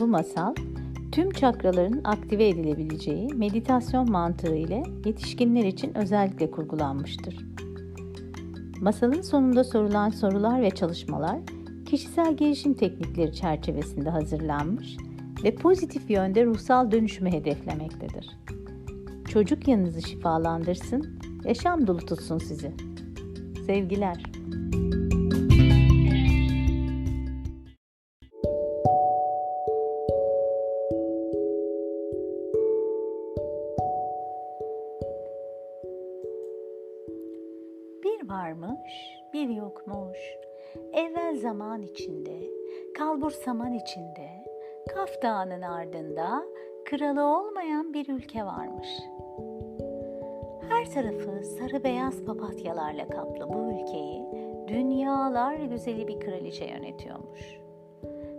Bu masal tüm çakraların aktive edilebileceği meditasyon mantığı ile yetişkinler için özellikle kurgulanmıştır. Masalın sonunda sorulan sorular ve çalışmalar kişisel gelişim teknikleri çerçevesinde hazırlanmış ve pozitif yönde ruhsal dönüşümü hedeflemektedir. Çocuk yanınızı şifalandırsın, yaşam dolu tutsun sizi. Sevgiler. Bir varmış, bir yokmuş. Evvel zaman içinde, kalbur saman içinde, Kaf Dağı'nın ardında kralı olmayan bir ülke varmış. Her tarafı sarı beyaz papatyalarla kaplı bu ülkeyi dünyalar güzeli bir kraliçe yönetiyormuş.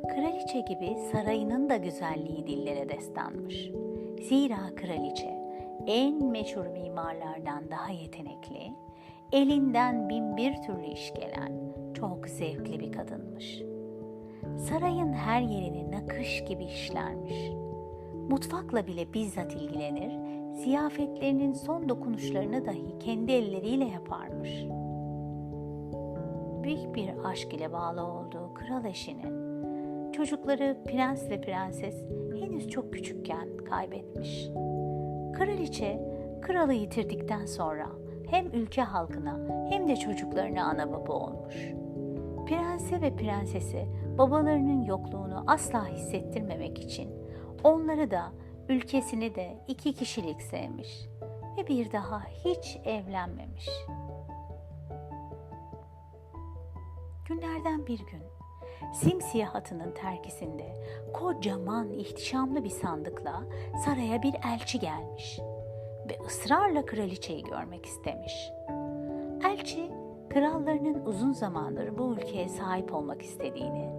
Kraliçe gibi sarayının da güzelliği dillere destanmış. Zira kraliçe en meşhur mimarlardan daha yetenekli, elinden bin bir türlü iş gelen çok zevkli bir kadınmış. Sarayın her yerini nakış gibi işlermiş. Mutfakla bile bizzat ilgilenir, ziyafetlerinin son dokunuşlarını dahi kendi elleriyle yaparmış. Büyük bir aşk ile bağlı olduğu kral eşini, çocukları prens ve prenses henüz çok küçükken kaybetmiş. Kraliçe kralı yitirdikten sonra hem ülke halkına hem de çocuklarına ana baba olmuş. Prense ve prensesi babalarının yokluğunu asla hissettirmemek için onları da ülkesini de iki kişilik sevmiş ve bir daha hiç evlenmemiş. Günlerden bir gün simsiyah atının terkisinde kocaman ihtişamlı bir sandıkla saraya bir elçi gelmiş ve ısrarla kraliçeyi görmek istemiş. Elçi krallarının uzun zamandır bu ülkeye sahip olmak istediğini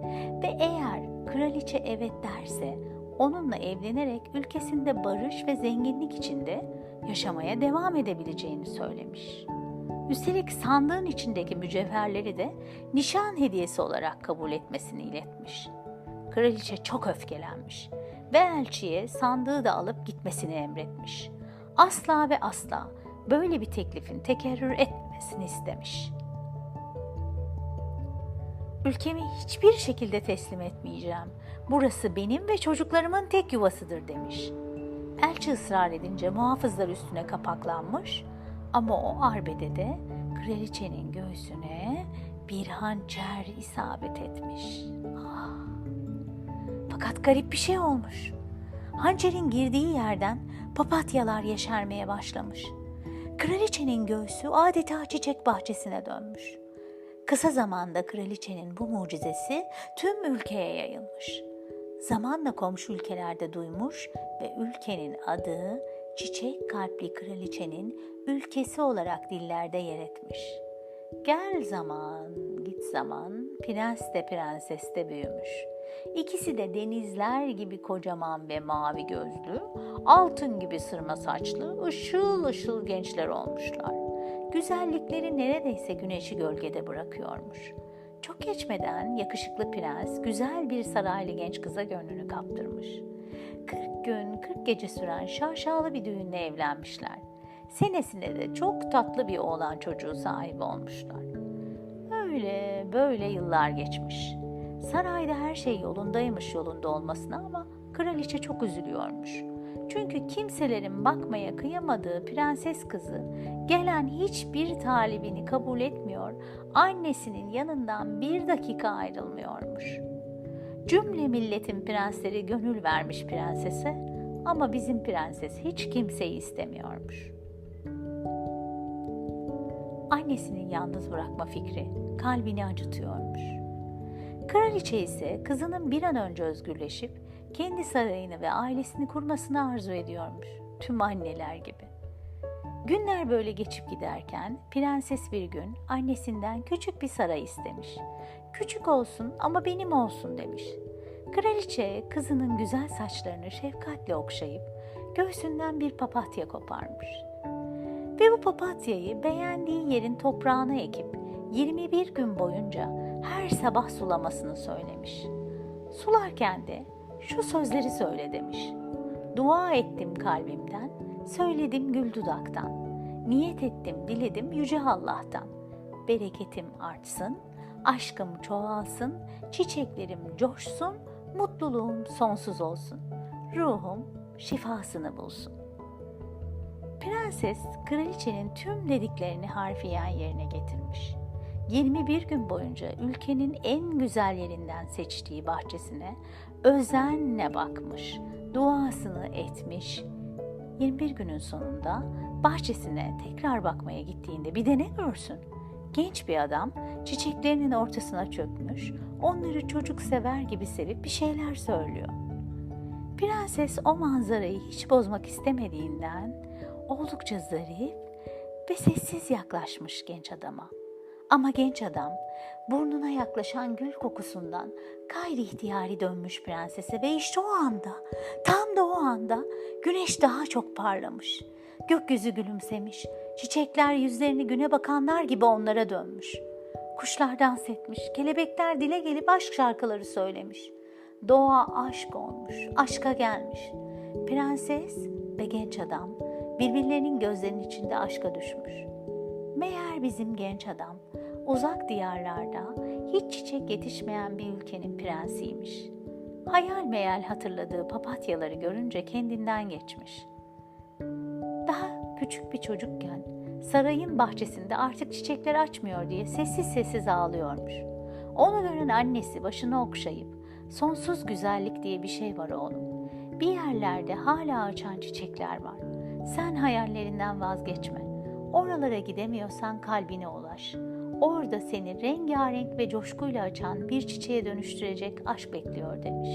ve eğer kraliçe evet derse onunla evlenerek ülkesinde barış ve zenginlik içinde yaşamaya devam edebileceğini söylemiş. Üstelik sandığın içindeki mücevherleri de nişan hediyesi olarak kabul etmesini iletmiş. Kraliçe çok öfkelenmiş ve elçiye sandığı da alıp gitmesini emretmiş. Asla ve asla böyle bir teklifin tekerrür etmemesini istemiş. Ülkemi hiçbir şekilde teslim etmeyeceğim. Burası benim ve çocuklarımın tek yuvasıdır demiş. Elçi ısrar edince muhafızlar üstüne kapaklanmış ama o arbedede kraliçenin göğsüne bir hançer isabet etmiş. Ah. Fakat garip bir şey olmuş. Hançerin girdiği yerden papatyalar yeşermeye başlamış. Kraliçenin göğsü adeta çiçek bahçesine dönmüş. Kısa zamanda kraliçenin bu mucizesi tüm ülkeye yayılmış. Zamanla komşu ülkelerde duymuş ve ülkenin adı çiçek kalpli kraliçenin ülkesi olarak dillerde yer etmiş. Gel zaman, git zaman, prens de prenses de büyümüş. İkisi de denizler gibi kocaman ve mavi gözlü, altın gibi sırma saçlı, ışıl ışıl gençler olmuşlar. Güzellikleri neredeyse güneşi gölgede bırakıyormuş. Çok geçmeden yakışıklı prens güzel bir saraylı genç kıza gönlünü kaptırmış. 40 gün 40 gece süren şaşalı bir düğünle evlenmişler. Senesinde de çok tatlı bir oğlan çocuğu sahibi olmuşlar. Öyle böyle yıllar geçmiş. Sarayda her şey yolundaymış yolunda olmasına ama kraliçe çok üzülüyormuş. Çünkü kimselerin bakmaya kıyamadığı prenses kızı gelen hiçbir talibini kabul etmiyor, annesinin yanından bir dakika ayrılmıyormuş. Cümle milletin prensleri gönül vermiş prensese ama bizim prenses hiç kimseyi istemiyormuş. Annesinin yalnız bırakma fikri kalbini acıtıyormuş. Kraliçe ise kızının bir an önce özgürleşip kendi sarayını ve ailesini kurmasını arzu ediyormuş. Tüm anneler gibi. Günler böyle geçip giderken prenses bir gün annesinden küçük bir saray istemiş. Küçük olsun ama benim olsun demiş. Kraliçe kızının güzel saçlarını şefkatle okşayıp göğsünden bir papatya koparmış. Ve bu papatyayı beğendiği yerin toprağına ekip 21 gün boyunca her sabah sulamasını söylemiş. Sularken de şu sözleri söyle demiş. Dua ettim kalbimden, söyledim gül dudaktan. Niyet ettim, diledim yüce Allah'tan. Bereketim artsın, aşkım çoğalsın, çiçeklerim coşsun, mutluluğum sonsuz olsun. Ruhum şifasını bulsun. Prenses kraliçenin tüm dediklerini harfiyen yerine getirmiş. 21 gün boyunca ülkenin en güzel yerinden seçtiği bahçesine özenle bakmış, duasını etmiş. 21 günün sonunda bahçesine tekrar bakmaya gittiğinde bir de ne görsün? Genç bir adam çiçeklerinin ortasına çökmüş, onları çocuk sever gibi sevip bir şeyler söylüyor. Prenses o manzarayı hiç bozmak istemediğinden oldukça zarif ve sessiz yaklaşmış genç adama. Ama genç adam burnuna yaklaşan gül kokusundan gayri ihtiyari dönmüş prensese ve işte o anda, tam da o anda güneş daha çok parlamış. Gökyüzü gülümsemiş, çiçekler yüzlerini güne bakanlar gibi onlara dönmüş. Kuşlar dans etmiş, kelebekler dile gelip aşk şarkıları söylemiş. Doğa aşk olmuş, aşka gelmiş. Prenses ve genç adam birbirlerinin gözlerinin içinde aşka düşmüş. Meğer bizim genç adam uzak diyarlarda hiç çiçek yetişmeyen bir ülkenin prensiymiş. Hayal meyal hatırladığı papatyaları görünce kendinden geçmiş. Daha küçük bir çocukken sarayın bahçesinde artık çiçekler açmıyor diye sessiz sessiz ağlıyormuş. Onu gören annesi başını okşayıp sonsuz güzellik diye bir şey var oğlum. Bir yerlerde hala açan çiçekler var. Sen hayallerinden vazgeçme. Oralara gidemiyorsan kalbine ulaş. Orada seni rengarenk ve coşkuyla açan bir çiçeğe dönüştürecek aşk bekliyor demiş.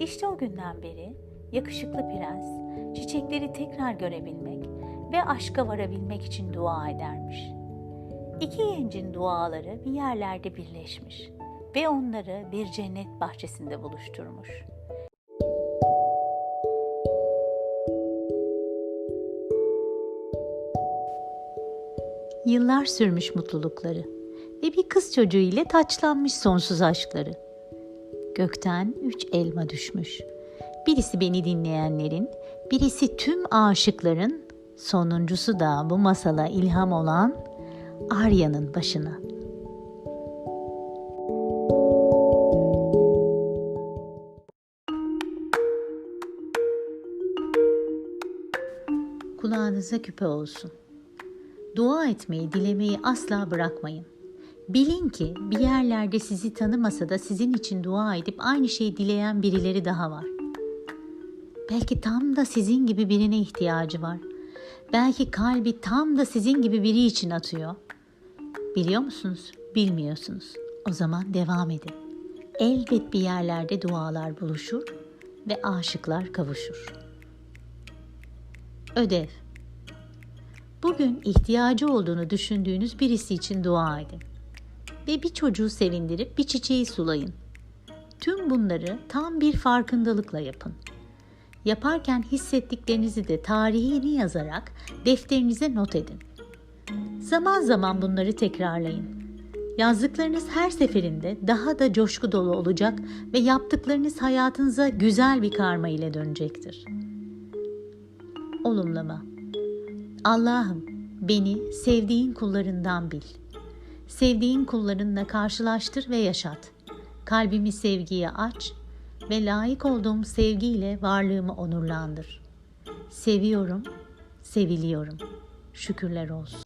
İşte o günden beri yakışıklı prens çiçekleri tekrar görebilmek ve aşka varabilmek için dua edermiş. İki gencin duaları bir yerlerde birleşmiş ve onları bir cennet bahçesinde buluşturmuş. Yıllar sürmüş mutlulukları ve bir kız çocuğu ile taçlanmış sonsuz aşkları. Gökten üç elma düşmüş. Birisi beni dinleyenlerin, birisi tüm aşıkların, sonuncusu da bu masala ilham olan Arya'nın başına. Kulağınıza küpe olsun. Dua etmeyi, dilemeyi asla bırakmayın. Bilin ki bir yerlerde sizi tanımasa da sizin için dua edip aynı şeyi dileyen birileri daha var. Belki tam da sizin gibi birine ihtiyacı var. Belki kalbi tam da sizin gibi biri için atıyor. Biliyor musunuz? Bilmiyorsunuz. O zaman devam edin. Elbet bir yerlerde dualar buluşur ve aşıklar kavuşur. Ödev Bugün ihtiyacı olduğunu düşündüğünüz birisi için dua edin. Ve bir çocuğu sevindirip bir çiçeği sulayın. Tüm bunları tam bir farkındalıkla yapın. Yaparken hissettiklerinizi de tarihini yazarak defterinize not edin. Zaman zaman bunları tekrarlayın. Yazdıklarınız her seferinde daha da coşku dolu olacak ve yaptıklarınız hayatınıza güzel bir karma ile dönecektir. Olumlama Allah'ım beni sevdiğin kullarından bil. Sevdiğin kullarınla karşılaştır ve yaşat. Kalbimi sevgiye aç ve layık olduğum sevgiyle varlığımı onurlandır. Seviyorum, seviliyorum. Şükürler olsun.